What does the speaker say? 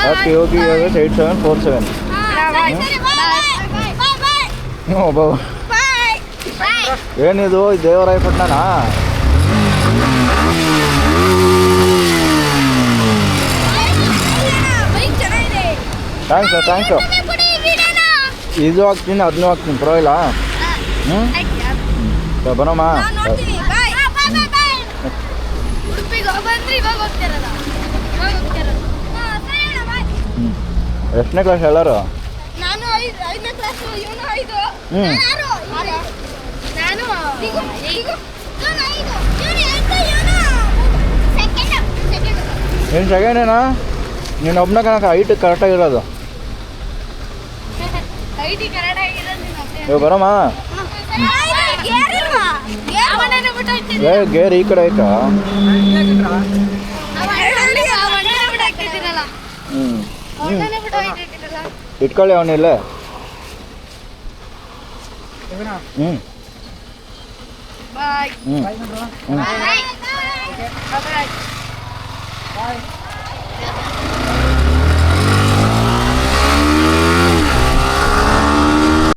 Happy be Yogesh eight seven four seven ಹ್ಞೂ ಬಾಬು ಏನಿದು ದೇವರಾಯಪಟ್ಟಣನಾ thanks thanks ಇದು ಹಾಕ್ತೀನಿ ಅದನ್ನೂ ಹಾಕ್ತೀನಿ ಪರವಾಗಿಲ್ಲ. ಹ್ಞೂ ಬರೋಮ್ಮ. ಎಷ್ಟನೇ ಕ್ಲಾಸ್ ಎಲ್ಲರೂ? ನಾನು ಐದು ಐದನೇ ಕ್ಲಾಸ್ ಇವನು ಐದು. ಹ್ಮ್. ನಾನು ಆರು. ನಾನು ಈಗ ಈಗ ನಾನು ಐದು. ಇವನು ಎಂಟು ಇವನು ಸೆಕೆಂಡ್ ಸೆಕೆಂಡ್ ನೀನು ಸೆಕೆಂಡೇನಾ ನೀನು ಒಬ್ಬನ ಕಣಕ ಹೈಟ್ ಕರೆಕ್ಟಾಗಿರೋದು ಐಟಿ ಕನ್ನಡ ಆಗಿರೋದು ನೀನು ಒಬ್ನೇ. ಇವಾಗ ಬರೋಮ್ಮ. ಏ ಗೇರ್ ಈ ಕಡೆ ಆಯ್ತಾ ಇಟ್ಕೊಳ್ಳಿ ಅವನಿಲ್ಲೇ. ಹ್ಞೂ. ಹ್ಞೂ ಹ್ಞೂ.